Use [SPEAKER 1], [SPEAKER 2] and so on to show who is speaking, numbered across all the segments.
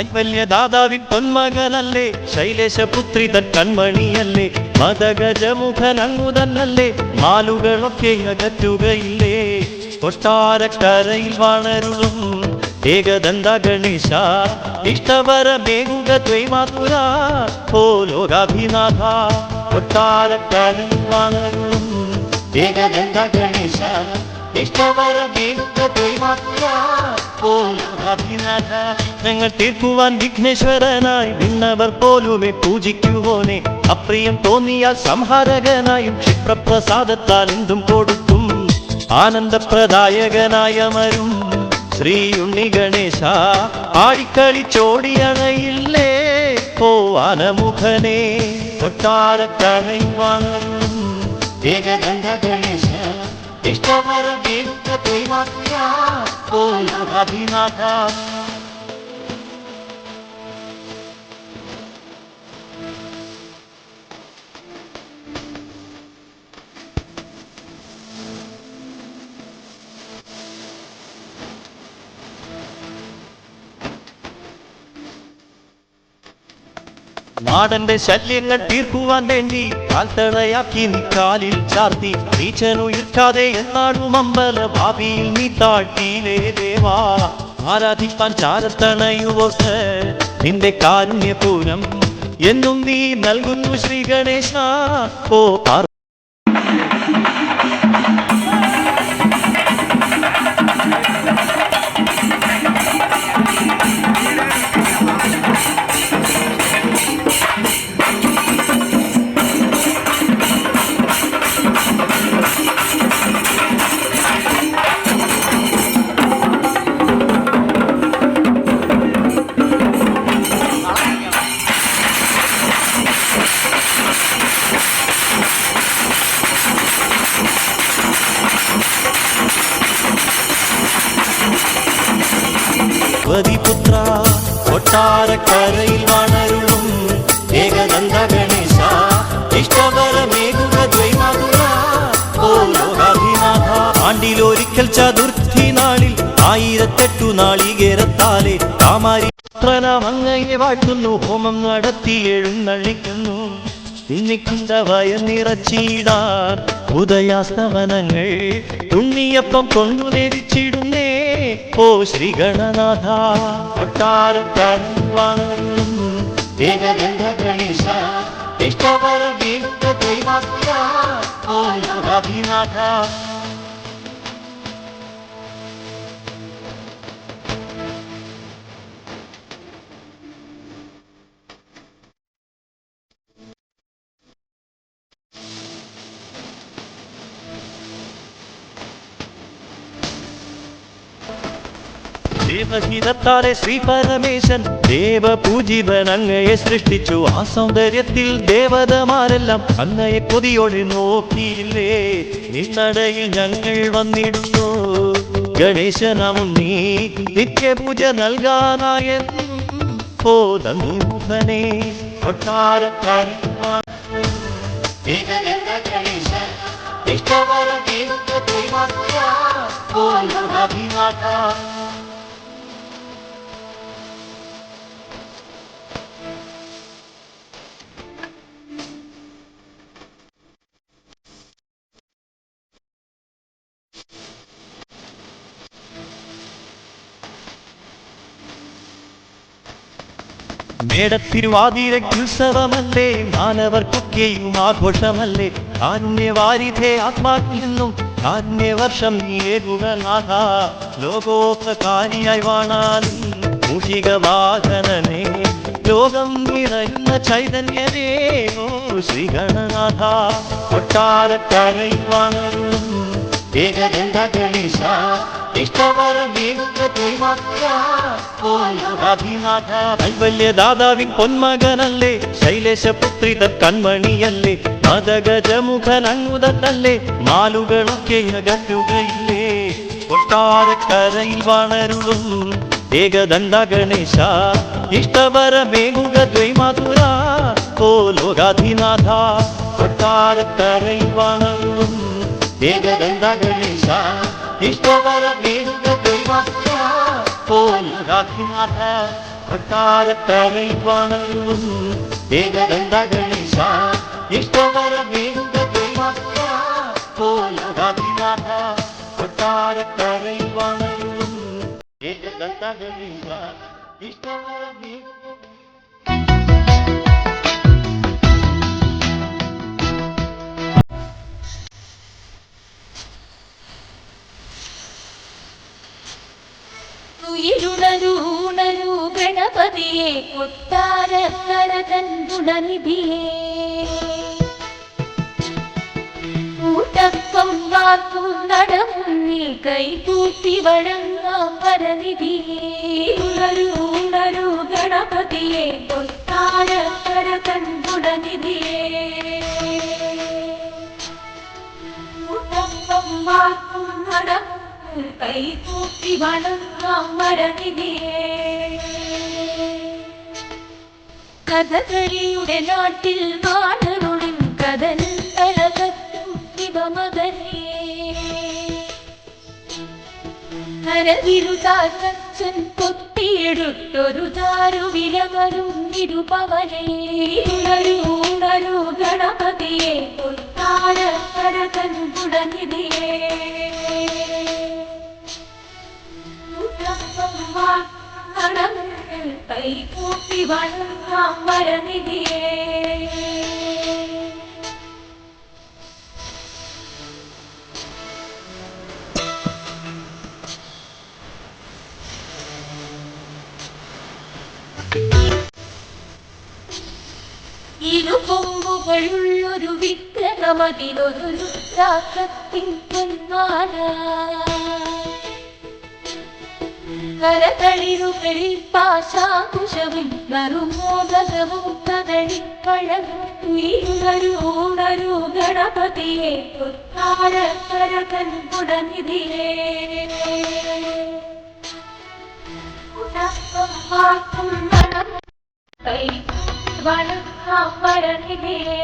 [SPEAKER 1] കൈവല്യദാതാവിൻ പൊന്മകനല്ലേ? ശൈലേശപുത്രി തൻ കൺമണിയല്ലേ? മതഗജമുഖനങ്ങു തന്നല്ലേ മാലുകളൊക്കെ അകറ്റുകയില്ലേ? കൊട്ടാരക്കരയിൽ വാണരുളും ഏകദന്ത ഗണേശ. ഇഷ്ടവരമേകുക ദ്വൈമാതുര. ഓ ലോകാഭിനാഥ. കൊട്ടാരക്കരയിൽ വാണരുളും ഏകദന്ത ഗണേശ. ഞങ്ങൾ തീർക്കുവാൻ വിഘ്നേശ്വരനായി നിന്നവർ പോലുമേ പൂജിക്കുവോനെ. അപ്രിയം തോന്നിയാൽ സംഹാരകനായും ക്ഷിപ്രപ്രസാദത്താൽ എന്തും കൊടുക്കും. ആനന്ദപ്രദായകനായ മരും ശ്രീ ഉണ്ണി ഗണേശ ആഴിക്കളിച്ചോടിയണയില്ലേ ഓ ആനമുഖനെ കൊട്ടാരക്കണയുവാങ്ങും ഏകദണ്ഡ ഗണേശ. इष्टवर गीत प्रेमज्ञा तो अभिनाथा നാടന്റെ ശല്യങ്ങൾ തീർക്കുവാൻ വേണ്ടി കാൽത്തളയാക്കി നീ കാലിൽ ചാർത്തി നീച്ചനുയിർക്കാതെ എന്നാടും അമ്പല ഭാവിയിൽ നീ താഴ്ത്തിയിലേ ദേവാ. ആരാധിപ്പാൻ ചാരത്തണയുവോക്ക് നിന്റെ കാരുണ്യപൂരം എന്നും നീ നൽകുന്നു ശ്രീ ഗണേശ. ഓ നാളികേരത്താലെ താമാരി അങ്ങയെ വാഴ്ത്തുന്നു ഹോമം നടത്തി എഴുന്നള്ളിക്കുന്നു. തിന്നിക്കുന്ന വയന്നിറച്ചിടാൻ ഉദയാസ്തവനങ്ങൾ തുണ്ണിയപ്പം കൊണ്ടു നേരിച്ചിടുന്നേ ഓ ശ്രീഗണനാഥ കൊട്ടാരക്കാരും ഏകദണ്ഡ ഗണേശ ഇഷ്ടവര ഓ അഭിനാഥ ദേവഹിതത്താലെ ശ്രീ പരമേശൻ ദേവപൂജിതൻ അങ്ങയെ സൃഷ്ടിച്ചു. ആ സൗന്ദര്യത്തിൽ ദേവതമാരെല്ലാം അങ്ങയെ കൊതിയോടെ നോക്കിയില്ലേ? നിന്നടയിൽ ഞങ്ങൾ വന്നിടുന്നു. ഗണേശനം നീ നിത്യപൂജ നൽകാനായ ഓ തന്നൂപനെ ദൈവത്തെ ഇഷ്ടവര ഓ മേടത്തിരുവാതിരക്കുത്സവമല്ലേ മാനവർക്കൊക്കെയും ആഘോഷമല്ലേ? കാരുണ്യവാരിധേ ആത്മാക്കിൽ നിന്നും കാരുണ്യവർഷം നീയേകുക നാഥ ലോകോപകാരിയായി വാണാലും മൂഷിക വാഹനനേ ലോകം നിറയുന്ന ചൈതന്യനേ ശ്രീഗണനാഥ. കൊട്ടാരക്കരയിൽ വാണലും ഏകദണ്ഡ ഗണേശ കൈവല്യദാതാവിൻ പൊന്മകനല്ലേ ശൈലേശപുത്രി തൻ കൺമണിയല്ലേ മതഗജമുഖനങ്ങുതന്നല്ലേ മാലുകളൊക്കെ അകറ്റുകയില്ലേ കൊട്ടാരക്കരയിൽ വളരുളും ഏകദണ്ഡ ഗണേശ ഇഷ്ടവരമേകുക ദ്വൈമാതുര ഓ ലോകാധിനാഥ കൊട്ടാരക്കരയിൽ വളരുളും ഏകദണ്ഡ ഗണേശ ഇഷ്ടവരമേകുക ദ്വൈമാതുര ഓ ലോകാധിനാഥ കൊട്ടാരക്കരയിൽ വളരും ഏകദന്ത ഗണേശ ഇഷ്ടവര പോലനാഥ കൊട്ടാരക്കരയിൽ വളരും ഏകദന്ത ഗണേശ ഇഷ്ടവര
[SPEAKER 2] ഉയിരുണരൂണരൂ ഗണപതിയെ കൊട്ടാരക്കരതൻ ഗുണനിധിയേ കൂട്ടപ്പം വാക്കും നടമുന്നിൽ കൈകൂട്ടി വഴങ്ങാം പരനിധിയേ ഉണരൂ ഗണപതിയെ കൊട്ടാരക്കരതൻ ഗുണനിധിയേ കൂട്ടപ്പം വാക്കും നടമുന്നിൽ കൈകൂട്ടി വണങ്ങാം വരനിധിയേ കഥകളിയുടെ നാട്ടിൽ നാടനുടും കഥൻ തളകത്തും ശിവമകനേ ചാരു വിലകരും ഇരുപവനേ ഗണപതിയെ കൊട്ടാര കരകൻ കുടനിധിയേ കൈകൂട്ടി വരനിധിയേ ഇരുകൊമ്പുകളുള്ളൊരു വിഗ്രഹമതിലൊരു രാഗത്തിൻ പൊന്നാന കരതളിരുകളിൽ പാശാകുശവും ഉയരുണരു ഉണരു ഗണപതിയെ മണം കൈ വണക്കാം വരനിധിയേ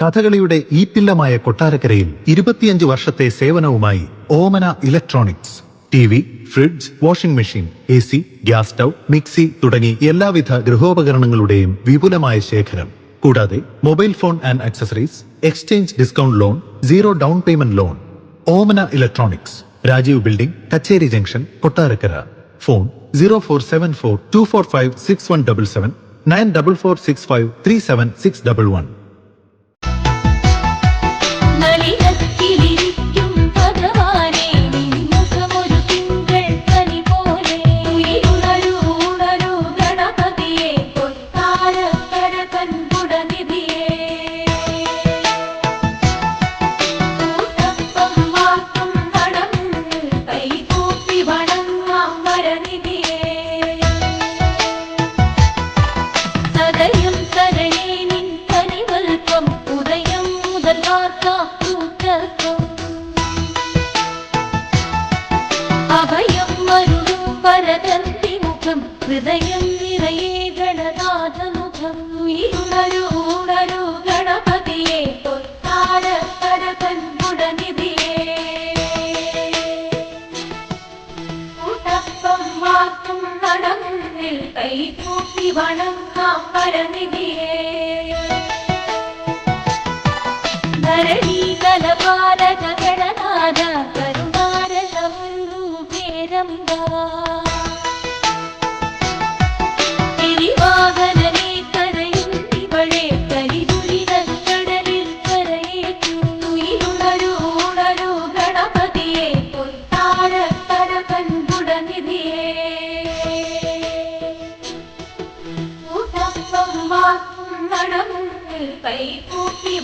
[SPEAKER 3] കഥകളിയുടെ ഈപ്പില്ലമായ കൊട്ടാരക്കരയിൽ ഇരുപത്തിയഞ്ച് വർഷത്തെ സേവനവുമായി Omana electronics. T V fridge washing machine A C gas stove mixie തുടങ്ങി എല്ലാവിധ ഗൃഹോപകരണങ്ങളുടെയും വിപുലമായ ശേഖരം. കൂടാതെ mobile phone and accessories exchange discount loan zero down payment loan. Omana electronics Rajiv building Kacheri junction Kottarakkara. Phone zero four seven four two four five six one double seven nine double four six five three seven six double one
[SPEAKER 2] ഹൃദയം നിറയെ ഗണനാഥമുഖം. ഉണരൂ ഉണരൂ ഗണപതിയെ കൈകൂട്ടി വണങ്ങാം പരനിധിയേ. ധരണി കലപാലക ഗണനാഥ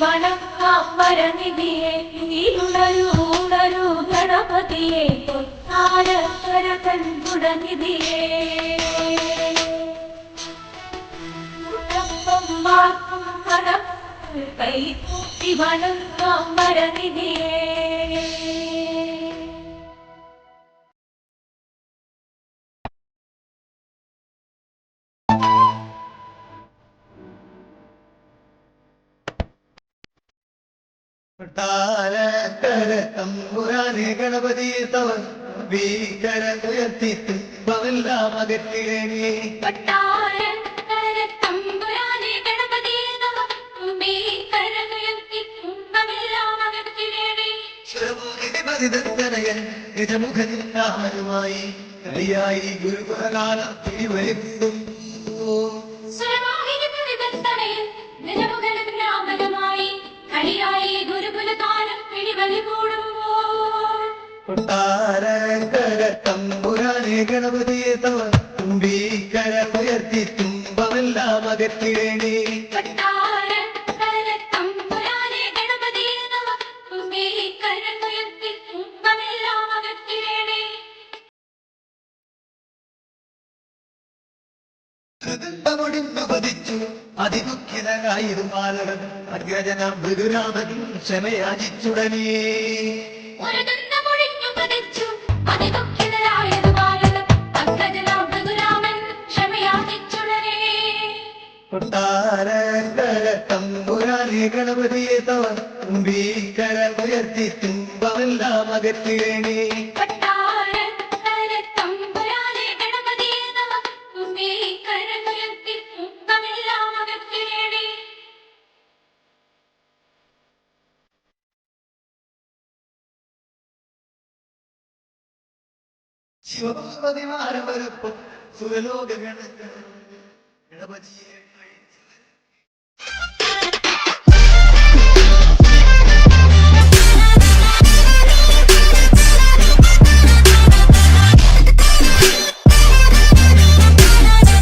[SPEAKER 2] വണങ്ങാം വരനിധിയെ ഉണരൂ ഉണരൂ ഗണപതിയെ കരകൻ ഗുണനിധിയേ നടന്നിൽ
[SPEAKER 4] കൈകൂപ്പി വരനിധിയേ
[SPEAKER 5] കൊട്ടാരക്കര തമ്പുരാനെ ഗണപതിയെ തവ ഭീകര ഉയർത്തിത്ത് പവെല്ലാം അകറ്റിടേണേ
[SPEAKER 4] കൊട്ടാരക്കര തമ്പുരാനെ
[SPEAKER 5] ഗുരുകുലകാലം
[SPEAKER 4] പിടിവലി കൂടുമ്പോൾ
[SPEAKER 5] കൊട്ടാരക്കര തമ്പുരാനെ ഗണപതിയെ തവ. ഭീകര ഉയർത്തി തുമ്പമെല്ലാം അകറ്റിടേണേ. ബാലകൻ അഗ്രജന മൃദുരാമൻ ക്ഷമയാചിച്ചുടനേ.
[SPEAKER 4] ഒരു അഗ്രജനാം
[SPEAKER 5] തമ്പുരാനെ ഗണപതിയെ തവ ഭീകര ഉയർത്തി തുമ്പമെല്ലാം
[SPEAKER 4] അകറ്റിടേണേ.
[SPEAKER 5] ശിവപാർവതിമാരവരപ്പം സുരലോക ഗണപതിയെ